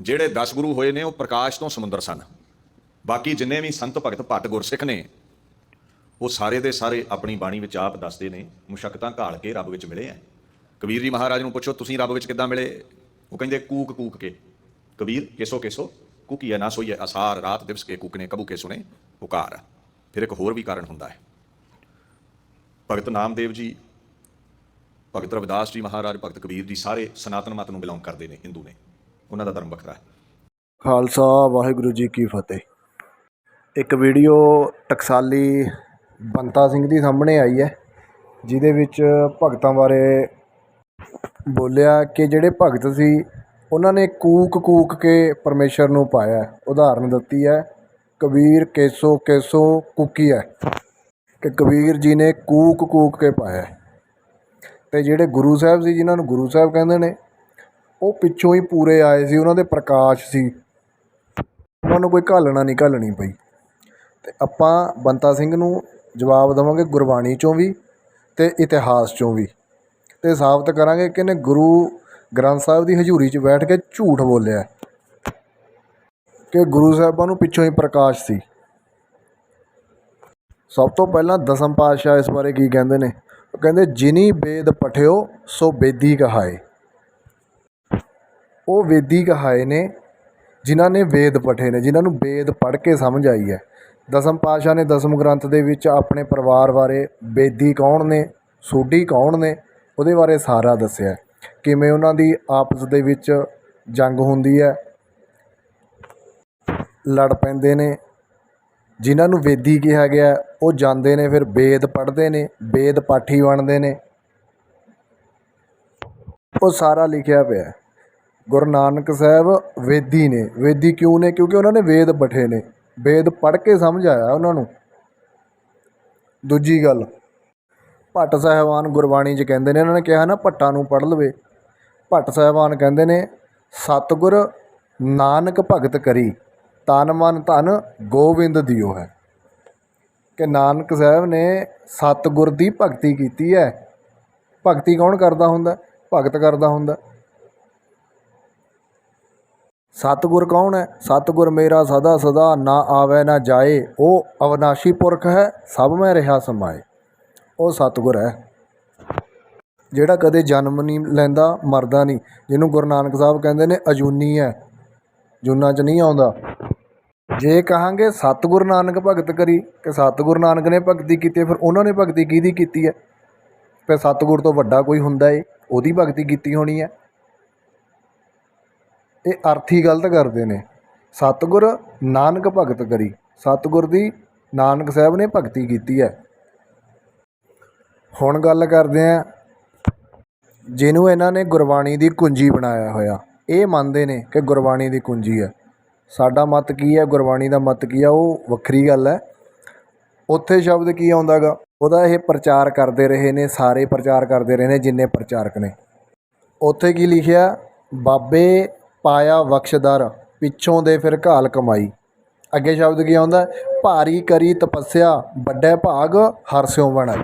ਜਿਹੜੇ 10 ਗੁਰੂ ਹੋਏ ਨੇ, ਉਹ ਪ੍ਰਕਾਸ਼ ਤੋਂ ਸਮੁੰਦਰ ਸਨ। ਬਾਕੀ ਜਿੰਨੇ ਵੀ ਸੰਤ ਭਗਤ ਭੱਟ ਗੁਰਸਿੱਖ ਨੇ, ਉਹ ਸਾਰੇ ਦੇ ਸਾਰੇ ਆਪਣੀ ਬਾਣੀ ਵਿੱਚ ਆਪ ਦੱਸਦੇ ਨੇ ਮੁਸ਼ਕਲਾਂ ਘਾਲ ਕੇ ਰੱਬ ਵਿੱਚ ਮਿਲੇ ਆ ਕਬੀਰ ਜੀ ਮਹਾਰਾਜ ਨੂੰ ਪੁੱਛੋ, ਤੁਸੀਂ ਰੱਬ ਵਿੱਚ ਕਿੱਦਾਂ ਮਿਲੇ? ਉਹ ਕਹਿੰਦੇ, ਕੂਕ ਕੂਕ ਕੇ। ਕਬੀਰ, ਕਿਸੋ ਕਿਸੋ ਕੁਕੀਆ ਨਾ ਸੋਈਏ ਅਸਾਰ ਰਾਤ ਦਿਵਸ ਕੇ ਕੂਕਨੇ ਕਬੂ ਕੇ ਸੁਣੇ ਪੁਕਾਰ। ਫਿਰ ਇੱਕ ਹੋਰ ਵੀ ਕਾਰਨ ਹੁੰਦਾ ਹੈ ਭਗਤ ਨਾਮਦੇਵ ਜੀ, ਭਗਤ ਰਵਿਦਾਸ ਜੀ ਮਹਾਰਾਜ, ਭਗਤ ਕਬੀਰ ਜੀ ਸਾਰੇ ਸਨਾਤਨ ਮਤ ਨੂੰ ਬਿਲੋਂਗ ਕਰਦੇ ਨੇ, ਹਿੰਦੂ ਨੇ। ਉਹਨਾਂ ਦਾ ਧਰਮ ਵੱਖਰਾ ਹੈ। ਖਾਲਸਾ, ਵਾਹਿਗੁਰੂ ਜੀ ਕੀ ਫਤਿਹ। ਇੱਕ ਵੀਡੀਓ ਟਕਸਾਲੀ ਬੰਤਾ ਸਿੰਘ ਦੀ ਸਾਹਮਣੇ ਆਈ ਹੈ, ਜਿਹਦੇ ਵਿੱਚ ਭਗਤਾਂ ਬਾਰੇ ਬੋਲਿਆ ਕਿ ਜਿਹੜੇ ਭਗਤ ਸੀ, ਉਹਨਾਂ ਨੇ ਕੂਕ ਕੂਕ ਕੇ ਪਰਮੇਸ਼ਰ ਨੂੰ ਪਾਇਆ ਉਦਾਹਰਨ ਦਿੱਤੀ ਹੈ, ਕਬੀਰ ਕੇਸੋ ਕੇਸੋ ਕੁਕੀ ਹੈ। ਕਿ ਕਬੀਰ ਜੀ ਨੇ ਕੂਕ ਕੂਕ ਕੇ ਪਾਇਆ ਹੈ। ਤੇ ਜਿਹੜੇ ਗੁਰੂ ਸਾਹਿਬ ਸੀ, ਜਿਨ੍ਹਾਂ ਨੂੰ ਗੁਰੂ ਸਾਹਿਬ ਕਹਿੰਦੇ ਨੇ ਉਹ ਪਿੱਛੋਂ ਹੀ ਪੂਰੇ ਆਏ ਸੀ, ਉਹਨਾਂ ਦੇ ਪ੍ਰਕਾਸ਼ ਸੀ। ਉਹਨਾਂ ਨੂੰ ਕੋਈ ਘਾਲਣਾ ਨਹੀਂ, ਘਾਲਣੀ ਪਈ। ਤੇ ਆਪਾਂ ਬੰਤਾ ਸਿੰਘ ਨੂੰ ਜਵਾਬ ਦੇਵਾਂਗੇ ਗੁਰਬਾਣੀ ਚੋਂ ਵੀ ਤੇ ਇਤਿਹਾਸ ਚੋਂ ਵੀ। ਤੇ ਸਾਬਤ ਕਰਾਂਗੇ ਕਿ ਇਹਨੇ ਗੁਰੂ ਗ੍ਰੰਥ ਸਾਹਿਬ ਦੀ ਹਜ਼ੂਰੀ 'ਚ ਬੈਠ ਕੇ ਝੂਠ ਬੋਲਿਆ। ਕਿ ਗੁਰੂ ਸਾਹਿਬਾਂ ਨੂੰ ਪਿੱਛੋਂ ਹੀ ਪ੍ਰਕਾਸ਼ ਸੀ। ਸਭ ਤੋਂ ਪਹਿਲਾਂ ਦਸਮ ਪਾਤਸ਼ਾਹ ਇਸ ਬਾਰੇ ਕੀ ਕਹਿੰਦੇ ਨੇ? ਉਹ ਕਹਿੰਦੇ, ਜਿਨੀ ਬੇਦ ਪਠਿਓ, ਸੋ ਬੇਦੀ ਕਹਾਏ। ਉਹ ਵੇਦੀ ਕਹਾਏ ਨੇ, ਜਿਨ੍ਹਾਂ ਨੇ ਵੇਦ ਪੜ੍ਹੇ ਨੇ, ਜਿਨ੍ਹਾਂ ਨੂੰ ਵੇਦ ਪੜ੍ਹ ਕੇ ਸਮਝ ਆਈ ਹੈ। ਦਸਮ ਪਾਤਸ਼ਾਹ ਨੇ ਦਸਮ ਗ੍ਰੰਥ ਦੇ ਵਿੱਚ ਆਪਣੇ ਪਰਿਵਾਰ ਬਾਰੇ ਵੇਦੀ ਕੌਣ ਨੇ, ਸੋਢੀ ਕੌਣ ਨੇ, ਉਹਦੇ ਬਾਰੇ ਸਾਰਾ ਦੱਸਿਆ ਕਿਵੇਂ ਉਹਨਾਂ ਦੀ ਆਪਸ ਦੇ ਵਿੱਚ ਜੰਗ ਹੁੰਦੀ ਹੈ, ਲੜ ਪੈਂਦੇ ਨੇ, ਜਿਨ੍ਹਾਂ ਨੂੰ ਵੇਦੀ ਕਿਹਾ ਗਿਆ ਉਹ ਜਾਂਦੇ ਨੇ, ਫਿਰ ਵੇਦ ਪੜ੍ਹਦੇ ਨੇ, ਵੇਦ ਪਾਠੀ ਬਣਦੇ ਨੇ। ਉਹ ਸਾਰਾ ਲਿਖਿਆ ਪਿਆ ਗੁਰੂ ਨਾਨਕ ਸਾਹਿਬ ਵੇਦੀ ਨੇ। ਵੇਦੀ ਕਿਉਂ ਨੇ? ਕਿਉਂਕਿ ਉਹਨਾਂ ਨੇ ਵੇਦ ਪੜ੍ਹੇ ਨੇ। ਵੇਦ ਪੜ੍ਹ ਕੇ ਸਮਝ ਆਇਆ ਉਹਨਾਂ ਨੂੰ। ਦੂਜੀ ਗੱਲ, ਭੱਟ ਸਾਹਿਬਾਨ ਗੁਰਬਾਣੀ 'ਚ ਕਹਿੰਦੇ ਨੇ ਉਹਨਾਂ ਨੇ ਕਿਹਾ ਨਾ ਭੱਟਾਂ ਨੂੰ ਪੜ੍ਹ ਲਵੇ। ਭੱਟ ਸਾਹਿਬਾਨ ਕਹਿੰਦੇ ਨੇ, ਸਤਿਗੁਰ ਨਾਨਕ ਭਗਤ ਕਰੀ, ਤਨ ਮਨ ਧਨ ਗੋਬਿੰਦ ਦਿਓ ਹੈ। ਕਿ ਨਾਨਕ ਸਾਹਿਬ ਨੇ ਸਤਿਗੁਰ ਦੀ ਭਗਤੀ ਕੀਤੀ ਹੈ। ਭਗਤੀ ਕੌਣ ਕਰਦਾ ਹੁੰਦਾ? ਭਗਤ ਕਰਦਾ ਹੁੰਦਾ। ਸਤਿਗੁਰ ਕੌਣ ਹੈ? ਸਤਿਗੁਰ ਮੇਰਾ ਸਦਾ ਸਦਾ ਨਾ ਆਵੇ ਨਾ ਜਾਏ। ਉਹ ਅਵਨਾਸ਼ੀ ਪੁਰਖ ਹੈ, ਸਭ ਮੈਂ ਰਿਹਾ ਸਮਾਏ। ਉਹ ਸਤਿਗੁਰ ਹੈ। ਜਿਹੜਾ ਕਦੇ ਜਨਮ ਨਹੀਂ ਲੈਂਦਾ, ਮਰਦਾ ਨਹੀਂ। ਜਿਹਨੂੰ ਗੁਰੂ ਨਾਨਕ ਸਾਹਿਬ ਕਹਿੰਦੇ ਨੇ, ਅਜੂਨੀ ਹੈ। ਜੂਨਾਂ 'ਚ ਨਹੀਂ ਆਉਂਦਾ। ਜੇ ਕਹਾਂਗੇ ਸਤਿਗੁਰ ਨਾਨਕ ਭਗਤ ਕਰੀ, ਕਿ ਸਤਿਗੁਰ ਨਾਨਕ ਨੇ ਭਗਤੀ ਕੀਤੀ, ਫਿਰ ਉਹਨਾਂ ਨੇ ਭਗਤੀ ਕਿਹਦੀ ਕੀਤੀ ਹੈ? ਫਿਰ ਸਤਿਗੁਰ ਤੋਂ ਵੱਡਾ ਕੋਈ ਹੁੰਦਾ ਏ। ਉਹਦੀ ਭਗਤੀ ਕੀਤੀ ਹੋਣੀ ਹੈ। ਇਹ ਅਰਥੀ ਗਲਤ ਕਰਦੇ ਨੇ। ਸਤਿਗੁਰ ਨਾਨਕ ਭਗਤ ਕਰੀ। ਸਤਿਗੁਰ ਦੀ ਨਾਨਕ ਸਾਹਿਬ ਨੇ ਭਗਤੀ ਕੀਤੀ ਹੈ। ਹੁਣ ਗੱਲ ਕਰਦੇ ਆ ਜਿਹਨੂੰ ਇਹਨਾਂ ਨੇ ਗੁਰਬਾਣੀ ਦੀ ਕੁੰਜੀ ਬਣਾਇਆ ਹੋਇਆ। ਇਹ ਮੰਨਦੇ ਨੇ ਕਿ ਗੁਰਬਾਣੀ ਦੀ ਕੁੰਜੀ ਹੈ। ਸਾਡਾ ਮਤ ਕੀ ਹੈ? ਗੁਰਬਾਣੀ ਦਾ ਮਤ ਕੀ ਹੈ? ਉਹ ਵੱਖਰੀ ਗੱਲ ਹੈ। ਉੱਥੇ ਸ਼ਬਦ ਕੀ ਆਉਂਦਾਗਾ? ਉਹਦਾ ਇਹ ਪ੍ਰਚਾਰ ਕਰਦੇ ਰਹੇ ਨੇ, ਸਾਰੇ ਪ੍ਰਚਾਰ ਕਰਦੇ ਰਹੇ ਨੇ, ਜਿੰਨੇ ਪ੍ਰਚਾਰਕ ਨੇ। ਉੱਥੇ ਕੀ ਲਿਖਿਆ? ਬਾਬੇ ਪਾਇਆ ਬਖਸ਼ਦਰ, ਪਿੱਛੋਂ ਦੇ ਫਿਰ ਘਾਲ ਕਮਾਈ। ਅੱਗੇ ਸ਼ਬਦ ਕੀ ਆਉਂਦਾ? ਭਾਰੀ ਕਰੀ ਤਪੱਸਿਆ, ਵੱਡੇ ਭਾਗ ਹਰਸਿਓ ਬਣਾਈ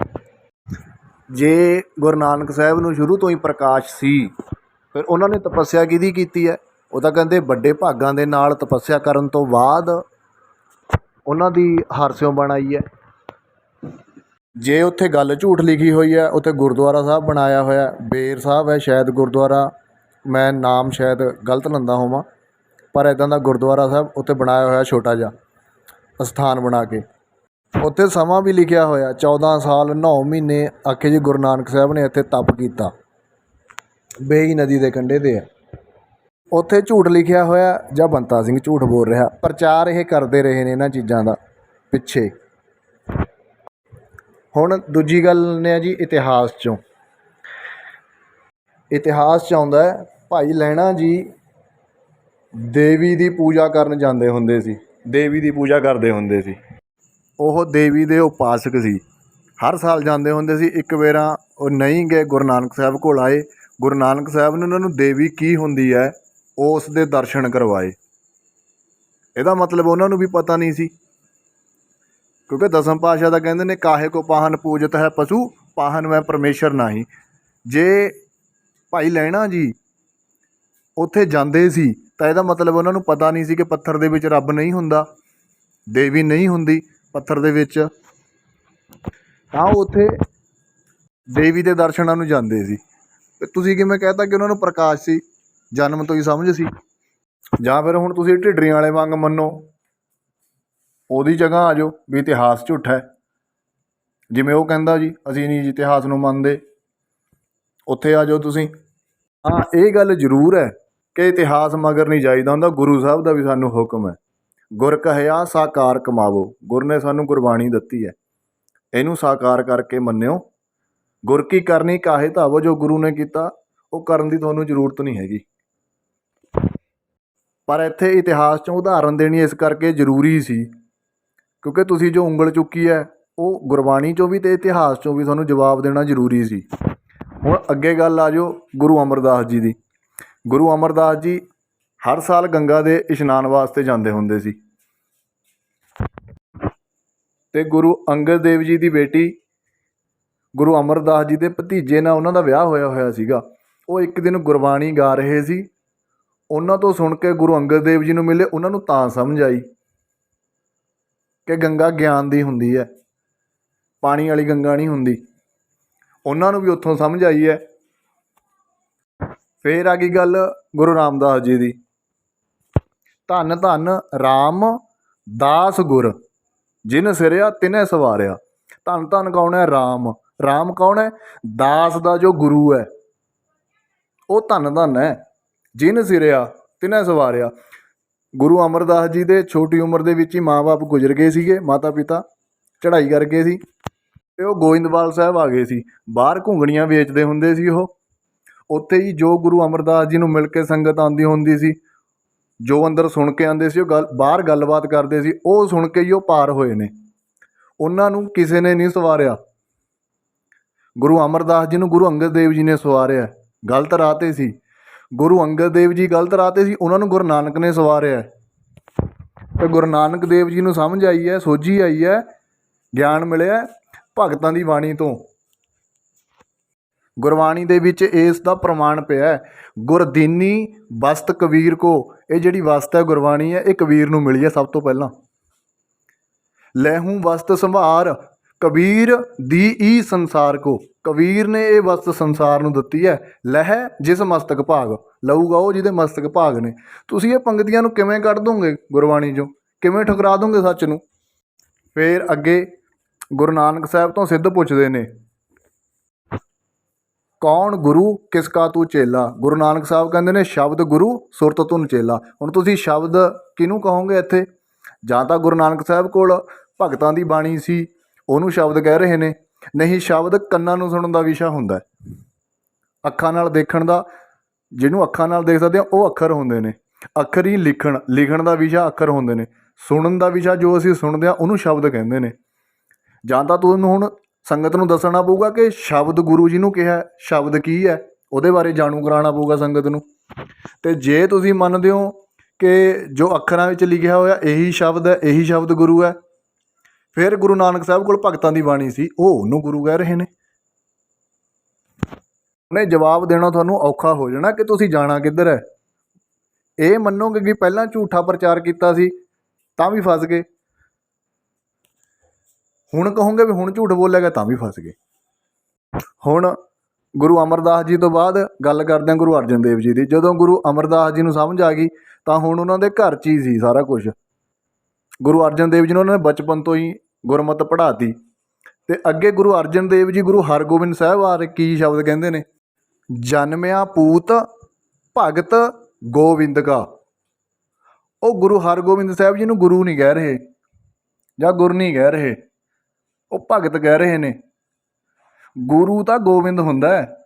ਜੇ ਗੁਰੂ ਨਾਨਕ ਸਾਹਿਬ ਨੂੰ ਸ਼ੁਰੂ ਤੋਂ ਹੀ ਪ੍ਰਕਾਸ਼ ਸੀ, ਫਿਰ ਉਹਨਾਂ ਨੇ ਤਪੱਸਿਆ ਕਿਹਦੀ ਕੀਤੀ ਹੈ? ਉਹ ਤਾਂ ਕਹਿੰਦੇ ਵੱਡੇ ਭਾਗਾਂ ਦੇ ਨਾਲ ਤਪੱਸਿਆ ਕਰਨ ਤੋਂ ਬਾਅਦ ਉਹਨਾਂ ਦੀ ਹਰ ਹਰਸਿਓ ਬਣਾਈ ਹੈ। ਜੇ ਉੱਥੇ ਗੱਲ ਝੂਠ ਲਿਖੀ ਹੋਈ ਹੈ, ਉੱਥੇ ਗੁਰਦੁਆਰਾ ਸਾਹਿਬ ਬਣਾਇਆ ਹੋਇਆ ਬੇਰ ਸਾਹਿਬ ਹੈ ਸ਼ਾਇਦ ਗੁਰਦੁਆਰਾ। ਮੈਂ ਨਾਮ ਸ਼ਾਇਦ ਗਲਤ ਲੈਂਦਾ ਹੋਵਾਂ, ਪਰ ਇਦਾਂ ਦਾ ਗੁਰਦੁਆਰਾ ਸਾਹਿਬ ਉੱਥੇ ਬਣਾਇਆ ਹੋਇਆ ਛੋਟਾ ਜਿਹਾ, ਅਸਥਾਨ ਬਣਾ ਕੇ। ਉੱਥੇ ਸਮਾਂ ਵੀ ਲਿਖਿਆ ਹੋਇਆ 14 ਸਾਲ 9 ਮਹੀਨੇ ਆਖੇ ਜੀ ਗੁਰੂ ਨਾਨਕ ਸਾਹਿਬ ਨੇ ਇੱਥੇ ਤਪ ਕੀਤਾ। ਬੇਈ ਨਦੀ ਦੇ ਕੰਢੇ ਤੇ ਹੈ। ਉੱਥੇ ਝੂਠ ਲਿਖਿਆ ਹੋਇਆ ਜਾਂ ਬੰਤਾ ਸਿੰਘ ਝੂਠ ਬੋਲ ਰਿਹਾ, ਪ੍ਰਚਾਰ ਇਹ ਕਰਦੇ ਰਹੇ ਨੇ ਇਹਨਾਂ ਚੀਜ਼ਾਂ ਦਾ ਪਿੱਛੇ। ਹੁਣ ਦੂਜੀ ਗੱਲ ਨੇ ਜੀ ਇਤਿਹਾਸ ਚੋਂ। ਇਤਿਹਾਸ ਚ ਆਉਂਦਾ ਭਾਈ ਲਹਿਣਾ ਜੀ ਦੇਵੀ ਦੀ ਪੂਜਾ ਕਰਨ ਜਾਂਦੇ ਹੁੰਦੇ ਸੀ। ਦੇਵੀ ਦੀ ਪੂਜਾ ਕਰਦੇ ਹੁੰਦੇ ਸੀ। ਉਹ ਦੇਵੀ ਦੇ ਉਪਾਸਕ ਸੀ। ਹਰ ਸਾਲ ਜਾਂਦੇ ਹੁੰਦੇ ਸੀ। ਇੱਕ ਵੇਰਾ ਉਹ ਨਹੀਂ ਗਏ ਗੁਰੂ ਨਾਨਕ ਸਾਹਿਬ ਕੋਲ ਆਏ। ਗੁਰੂ ਨਾਨਕ ਸਾਹਿਬ ਨੇ ਉਹਨਾਂ ਨੂੰ ਦੇਵੀ ਕੀ ਹੁੰਦੀ ਹੈ ਉਸ ਦੇ ਦਰਸ਼ਨ ਕਰਵਾਏ। ਇਹਦਾ ਮਤਲਬ ਉਹਨਾਂ ਨੂੰ ਵੀ ਪਤਾ ਨਹੀਂ ਸੀ। ਕਿਉਂਕਿ ਦਸਮ ਪਾਤਸ਼ਾਹ ਦਾ ਕਹਿੰਦੇ ਨੇ, ਕਾਹੇ ਕੋ ਪਾਹਨ ਪੂਜਤ ਹੈ ਪਸ਼ੂ, ਪਾਹਨ ਮੈਂ ਪਰਮੇਸ਼ਰ ਨਹੀਂ। ਜੇ ਭਾਈ ਲੈਣਾ ਜੀ ਉੱਥੇ ਜਾਂਦੇ ਸੀ, ਤਾਂ ਇਹਦਾ ਮਤਲਬ ਉਹਨਾਂ ਨੂੰ ਪਤਾ ਨਹੀਂ ਸੀ ਕਿ ਪੱਥਰ ਦੇ ਵਿੱਚ ਰੱਬ ਨਹੀਂ ਹੁੰਦਾ, ਦੇਵੀ ਨਹੀਂ ਹੁੰਦੀ ਪੱਥਰ ਦੇ ਵਿੱਚ। ਤਾਂ ਉੱਥੇ ਦੇਵੀ ਦੇ ਦਰਸ਼ਨਾਂ ਨੂੰ ਜਾਂਦੇ ਸੀ। ਤੁਸੀਂ ਕਿਵੇਂ ਕਹਤਾ ਕਿ ਉਹਨਾਂ ਨੂੰ ਪ੍ਰਕਾਸ਼ ਸੀ, ਜਨਮ ਤੋਂ ਹੀ ਸਮਝ ਸੀ। ਜਾਂ ਫਿਰ ਹੁਣ ਤੁਸੀਂ ਢਿੱਡਰੀਆਂ ਵਾਲੇ ਵਾਂਗ ਮੰਨੋ, ਉਹਦੀ ਜਗ੍ਹਾ ਆ ਜਾਓ ਵੀ ਇਤਿਹਾਸ ਝੂਠਾ ਹੈ। ਜਿਵੇਂ ਉਹ ਕਹਿੰਦਾ ਜੀ, ਅਸੀਂ ਨਹੀਂ ਇਤਿਹਾਸ ਨੂੰ ਮੰਨਦੇ। ਉੱਥੇ ਆ ਜਾਓ ਤੁਸੀਂ। ਹਾਂ, ਇਹ ਗੱਲ ਜ਼ਰੂਰ ਹੈ। ਕਿ ਇਤਿਹਾਸ ਮਗਰ ਨਹੀਂ ਜਾਈਦਾ ਹੁੰਦਾ, ਗੁਰੂ ਸਾਹਿਬ ਦਾ ਵੀ ਸਾਨੂੰ ਹੁਕਮ ਹੈ। ਗੁਰ ਕਹਿਆ, ਸਾਕਾਰ ਕਮਾਵੋ। ਗੁਰ ਨੇ ਸਾਨੂੰ ਗੁਰਬਾਣੀ ਦਿੱਤੀ ਹੈ। ਇਹਨੂੰ ਸਾਕਾਰ ਕਰਕੇ ਮੰਨਿਓ। ਗੁਰ ਕੀ ਕਰਨੀ, ਕਾਹੇ ਧਾਵੋ, ਜੋ ਗੁਰੂ ਨੇ ਕੀਤਾ, ਉਹ ਕਰਨ ਦੀ ਤੁਹਾਨੂੰ ਜ਼ਰੂਰਤ ਨਹੀਂ ਹੈਗੀ। ਪਰ ਇੱਥੇ ਇਤਿਹਾਸ ਚੋਂ ਉਦਾਹਰਨ ਦੇਣੀ ਇਸ ਕਰਕੇ ਜ਼ਰੂਰੀ ਸੀ, ਕਿਉਂਕਿ ਤੁਸੀਂ ਜੋ ਉਂਗਲ ਚੁੱਕੀ ਹੈ, ਉਹ ਗੁਰਬਾਣੀ ਚੋਂ ਵੀ ਤੇ ਇਤਿਹਾਸ ਚੋਂ ਵੀ ਤੁਹਾਨੂੰ ਜਵਾਬ ਦੇਣਾ ਜ਼ਰੂਰੀ ਸੀ। ਹੁਣ ਅੱਗੇ ਗੱਲ ਆ ਜਾਓ ਗੁਰੂ ਅਮਰਦਾਸ ਜੀ ਦੀ। ਗੁਰੂ ਅਮਰਦਾਸ ਜੀ ਹਰ ਸਾਲ ਗੰਗਾ ਦੇ ਇਸ਼ਨਾਨ ਵਾਸਤੇ ਜਾਂਦੇ ਹੁੰਦੇ ਸੀ। ਤੇ ਗੁਰੂ ਅੰਗਦ ਦੇਵ ਜੀ ਦੀ ਬੇਟੀ ਗੁਰੂ ਅਮਰਦਾਸ ਜੀ ਦੇ ਭਤੀਜੇ ਨਾਲ ਉਹਨਾਂ ਦਾ ਵਿਆਹ ਹੋਇਆ ਹੋਇਆ ਸੀਗਾ। ਉਹ ਇੱਕ ਦਿਨ ਗੁਰਬਾਣੀ ਗਾ ਰਹੇ ਸੀ। ਉਹਨਾਂ ਤੋਂ ਸੁਣ ਕੇ ਗੁਰੂ ਅੰਗਦ ਦੇਵ ਜੀ ਨੂੰ ਮਿਲੇ, ਉਹਨਾਂ ਨੂੰ ਤਾਂ ਸਮਝ ਆਈ ਕਿ ਗੰਗਾ ਗਿਆਨ ਦੀ ਹੁੰਦੀ ਹੈ, ਪਾਣੀ ਵਾਲੀ ਗੰਗਾ ਨਹੀਂ ਹੁੰਦੀ। ਉਹਨਾਂ ਨੂੰ ਵੀ ਉੱਥੋਂ ਸਮਝ ਆਈ ਹੈ ਫਿਰ ਆ ਗਈ ਗੱਲ ਗੁਰੂ ਰਾਮਦਾਸ ਜੀ ਦੀ। ਧੰਨ ਧੰਨ RAM ਦਾਸ ਗੁਰ, ਜਿਨ ਸਿਰਿਆ ਤਿਨੇ ਸਵਾਰਿਆ। ਧੰਨ ਧੰਨ ਕੌਣ ਹੈ? RAM RAM ਕੌਣ ਹੈ? ਦਾਸ ਦਾ ਜੋ ਗੁਰੂ ਹੈ, ਉਹ ਧੰਨ ਧੰਨ ਹੈ। ਜਿਨ ਸਿਰਿਆ ਤਿਨੇ ਸਵਾਰਿਆ। ਗੁਰੂ ਅਮਰਦਾਸ ਜੀ ਦੇ ਛੋਟੀ ਉਮਰ ਦੇ ਵਿੱਚ ਹੀ ਮਾਪੇ ਗੁਜ਼ਰ ਗਏ ਸੀਗੇ ਮਾਤਾ ਪਿਤਾ ਚੜ੍ਹਾਈ ਕਰ ਗਏ ਸੀ। ਤੇ ਉਹ ਗੋਇੰਦਵਾਲ ਸਾਹਿਬ ਆ ਗਏ ਸੀ। ਬਾਹਰ ਘੁੰਗਣੀਆਂ ਵੇਚਦੇ ਹੁੰਦੇ ਸੀ ਉਹ। ਉੱਥੇ ਹੀ ਜੋ ਗੁਰੂ ਅਮਰਦਾਸ ਜੀ ਨੂੰ ਮਿਲ ਕੇ ਸੰਗਤ ਆਉਂਦੀ ਹੁੰਦੀ ਸੀ, ਜੋ ਅੰਦਰ ਸੁਣ ਕੇ ਆਉਂਦੇ ਸੀ, ਉਹ ਗੱਲ, ਬਾਹਰ ਗੱਲਬਾਤ ਕਰਦੇ ਸੀ, ਉਹ ਸੁਣ ਕੇ ਹੀ ਉਹ ਪਾਰ ਹੋਏ ਨੇ। ਉਹਨਾਂ ਨੂੰ ਕਿਸੇ ਨੇ ਨਹੀਂ ਸਵਾਰਿਆ। ਗੁਰੂ ਅਮਰਦਾਸ ਜੀ ਨੂੰ ਗੁਰੂ ਅੰਗਦ ਦੇਵ ਜੀ ਨੇ ਸਵਾਰਿਆ। ਗਲਤ ਰਾਹ 'ਤੇ ਸੀ। ਗੁਰੂ ਅੰਗਦ ਦੇਵ ਜੀ ਗਲਤ ਰਾਹ 'ਤੇ ਸੀ, ਉਹਨਾਂ ਨੂੰ ਗੁਰੂ ਨਾਨਕ ਨੇ ਸਵਾਰਿਆ। ਤੇ ਗੁਰੂ ਨਾਨਕ ਦੇਵ ਜੀ ਨੂੰ ਸਮਝ ਆਈ ਹੈ, ਸੋਝੀ ਆਈ ਹੈ, ਗਿਆਨ ਮਿਲਿਆ ਭਗਤਾਂ ਦੀ ਬਾਣੀ ਤੋਂ। ਗੁਰਬਾਣੀ ਦੇ ਵਿੱਚ ਇਸ ਦਾ ਪ੍ਰਮਾਣ ਪਿਆ ਹੈ। ਗੁਰਦੀਨੀ ਵਸਤ ਕਬੀਰ ਕੋ। ਇਹ ਜਿਹੜੀ ਵਸਤ ਹੈ, ਗੁਰਬਾਣੀ ਹੈ, ਇਹ ਕਬੀਰ ਨੂੰ ਮਿਲੀ ਹੈ ਸਭ ਤੋਂ ਪਹਿਲਾਂ। ਲੈਹੂ ਵਸਤ ਸੰਭਾਰ, ਕਬੀਰ ਦੀ ਈ ਸੰਸਾਰ ਕੋ। ਕਬੀਰ ਨੇ ਇਹ ਵਸਤ ਸੰਸਾਰ ਨੂੰ ਦਿੱਤੀ ਹੈ। ਲਹਿ ਜਿਸ ਮਸਤਕ ਭਾਗ। ਲਊਗਾ ਉਹ ਜਿਹਦੇ ਮਸਤਕ ਭਾਗ ਨੇ। ਤੁਸੀਂ ਇਹ ਪੰਕਤੀਆਂ ਨੂੰ ਕਿਵੇਂ ਕੱਢ ਦੋਗੇ ਗੁਰਬਾਣੀ ਚੋਂ? ਕਿਵੇਂ ਠੁਕਰਾ ਦੋਗੇ ਸੱਚ ਨੂੰ? ਫੇਰ ਅੱਗੇ ਗੁਰੂ ਨਾਨਕ ਸਾਹਿਬ ਤੋਂ ਸਿੱਧ ਪੁੱਛਦੇ ਨੇ। ਕੌਣ ਗੁਰੂ, ਕਿਸ ਕਾ ਤੂੰ ਚੇਲਾ? ਗੁਰੂ ਨਾਨਕ ਸਾਹਿਬ ਕਹਿੰਦੇ ਨੇ, ਸ਼ਬਦ ਗੁਰੂ, ਸੁਰਤ ਤੁਨ ਚੇਲਾ। ਹੁਣ ਤੁਸੀਂ ਸ਼ਬਦ ਕਿਹਨੂੰ ਕਹੋਗੇ ਇੱਥੇ? ਜਾਂ ਤਾਂ ਗੁਰੂ ਨਾਨਕ ਸਾਹਿਬ ਕੋਲ ਭਗਤਾਂ ਦੀ ਬਾਣੀ ਸੀ, ਉਹਨੂੰ ਸ਼ਬਦ ਕਹਿ ਰਹੇ ਨੇ। ਨਹੀਂ, ਸ਼ਬਦ ਕੰਨਾਂ ਨੂੰ ਸੁਣਨ ਦਾ ਵਿਸ਼ਾ ਹੁੰਦਾ ਹੈ। ਅੱਖਾਂ ਨਾਲ ਦੇਖਣ ਦਾ, ਜਿਹਨੂੰ ਅੱਖਾਂ ਨਾਲ ਦੇਖ ਸਕਦੇ ਆ ਉਹ ਅੱਖਰ ਹੁੰਦੇ ਨੇ। ਅੱਖਰ ਹੀ ਲਿਖਣ ਲਿਖਣ ਦਾ ਵਿਸ਼ਾ ਅੱਖਰ ਹੁੰਦੇ ਨੇ। ਸੁਣਨ ਦਾ ਵਿਸ਼ਾ ਜੋ ਅਸੀਂ ਸੁਣਦੇ ਆ ਉਹਨੂੰ ਸ਼ਬਦ ਕਹਿੰਦੇ ਨੇ। ਜਾਂ ਤਾਂ ਤੁਹਾਨੂੰ ਹੁਣ ਸੰਗਤ ਨੂੰ ਦੱਸਣਾ ਪਊਗਾ ਕਿ ਸ਼ਬਦ ਗੁਰੂ ਜੀ ਨੂੰ ਕਿਹਾ, ਸ਼ਬਦ ਕੀ ਹੈ? ਉਹਦੇ ਬਾਰੇ ਜਾਣੂ ਕਰਾਉਣਾ ਪਊਗਾ ਸੰਗਤ ਨੂੰ। ਤੇ ਜੇ ਤੁਸੀਂ ਮੰਨਦੇ ਹੋ ਕਿ ਜੋ ਅੱਖਰਾਂ ਵਿੱਚ ਲਿਖਿਆ ਹੋਇਆ ਇਹੀ ਸ਼ਬਦ ਹੈ, ਇਹੀ ਸ਼ਬਦ ਗੁਰੂ ਹੈ, ਫਿਰ ਗੁਰੂ ਨਾਨਕ ਸਾਹਿਬ ਕੋਲ ਭਗਤਾਂ ਦੀ ਬਾਣੀ ਸੀ, ਉਹ ਉਹਨੂੰ ਗੁਰੂ ਕਹਿ ਰਹੇ ਨੇ। ਉਹਨੇ ਜਵਾਬ ਦੇਣਾ ਤੁਹਾਨੂੰ ਔਖਾ ਹੋ ਜਾਣਾ ਕਿ ਤੁਸੀਂ ਜਾਣਾ ਕਿੱਧਰ ਹੈ। ਇਹ ਮੰਨੋਗੇ ਕਿ ਪਹਿਲਾਂ ਝੂਠਾ ਪ੍ਰਚਾਰ ਕੀਤਾ ਸੀ, ਤਾਂ ਵੀ ਫਸ ਗਏ। ਹੁਣ ਕਹੋਗੇ ਵੀ ਹੁਣ ਝੂਠ ਬੋਲੇਗਾ ਤਾਂ ਵੀ ਫਸ ਗਏ। ਹੁਣ ਗੁਰੂ ਅਮਰਦਾਸ ਜੀ ਤੋਂ ਬਾਅਦ ਗੱਲ ਕਰਦੇ ਹਾਂ ਗੁਰੂ ਅਰਜਨ ਦੇਵ ਜੀ ਦੀ। ਜਦੋਂ ਗੁਰੂ ਅਮਰਦਾਸ ਜੀ ਨੂੰ ਸਮਝ ਆ ਗਈ, ਤਾਂ ਹੁਣ ਉਹਨਾਂ ਦੇ ਘਰ 'ਚ ਹੀ ਸੀ ਸਾਰਾ ਕੁਝ ਗੁਰੂ ਅਰਜਨ ਦੇਵ ਜੀ ਨੂੰ ਉਹਨਾਂ ਨੇ ਬਚਪਨ ਤੋਂ ਹੀ ਗੁਰਮਤ ਪੜ੍ਹਾਤੀ। ਤੇ ਅੱਗੇ ਗੁਰੂ ਅਰਜਨ ਦੇਵ ਜੀ ਗੁਰੂ ਹਰਗੋਬਿੰਦ ਸਾਹਿਬ ਬਾਰੇ ਕੀ ਸ਼ਬਦ ਕਹਿੰਦੇ ਨੇ? ਜਨਮਿਆ ਪੂਤ ਭਗਤ ਗੋਬਿੰਦ ਕਾ। ਉਹ ਗੁਰੂ ਹਰਗੋਬਿੰਦ ਸਾਹਿਬ ਜੀ ਨੂੰ ਗੁਰੂ ਨਹੀਂ ਕਹਿ ਰਹੇ, ਜਾਂ ਗੁਰ ਨਹੀਂ ਕਹਿ ਰਹੇ। ਉਹ ਭਗਤ ਕਹਿ ਰਹੇ ਨੇ। ਗੁਰੂ ਤਾਂ ਗੋਬਿੰਦ ਹੁੰਦਾ ਹੈ।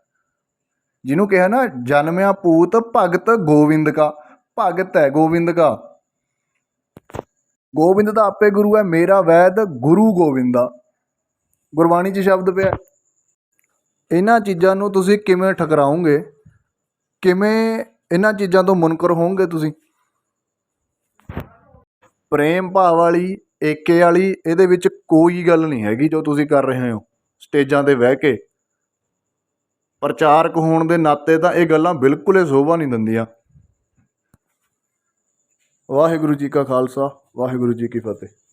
ਜਿਹਨੂੰ ਕਿਹਾ ਨਾ, ਜਨਮਿਆ ਪੂਤ ਭਗਤ ਗੋਬਿੰਦ ਕਾ, ਭਗਤ ਹੈ ਗੋਬਿੰਦ ਕਾ। ਗੋਬਿੰਦ ਦਾ ਆਪੇ ਗੁਰੂ ਹੈ, ਮੇਰਾ ਵੈਦ ਗੁਰੂ ਗੋਬਿੰਦਾ ਗੁਰਬਾਣੀ 'ਚ ਸ਼ਬਦ ਪਿਆ। ਇਹਨਾਂ ਚੀਜ਼ਾਂ ਨੂੰ ਤੁਸੀਂ ਕਿਵੇਂ ਠਕਰਾਓਗੇ? ਕਿਵੇਂ ਇਹਨਾਂ ਚੀਜ਼ਾਂ ਤੋਂ ਮੁਨਕਰ ਹੋਵੋਗੇ ਤੁਸੀਂ? ਪ੍ਰੇਮ ਭਾਵ ਵਾਲੀ ਏਕੇ ਵਾਲੀ ਇਹਦੇ ਵਿੱਚ ਕੋਈ ਗੱਲ ਨਹੀਂ ਹੈਗੀ ਜੋ ਤੁਸੀਂ ਕਰ ਰਹੇ ਹੋ। ਸਟੇਜਾਂ ਤੇ ਬਹਿ ਕੇ। ਪ੍ਰਚਾਰਕ ਹੋਣ ਦੇ ਨਾਤੇ ਤਾਂ ਇਹ ਗੱਲਾਂ ਬਿਲਕੁਲ ਹੀ ਸ਼ੋਭਾ ਨਹੀਂ ਦਿੰਦੀਆਂ। ਵਾਹਿਗੁਰੂ ਜੀ ਕਾ ਖਾਲਸਾ, ਵਾਹਿਗੁਰੂ ਜੀ ਕੀ ਫਤਿਹ।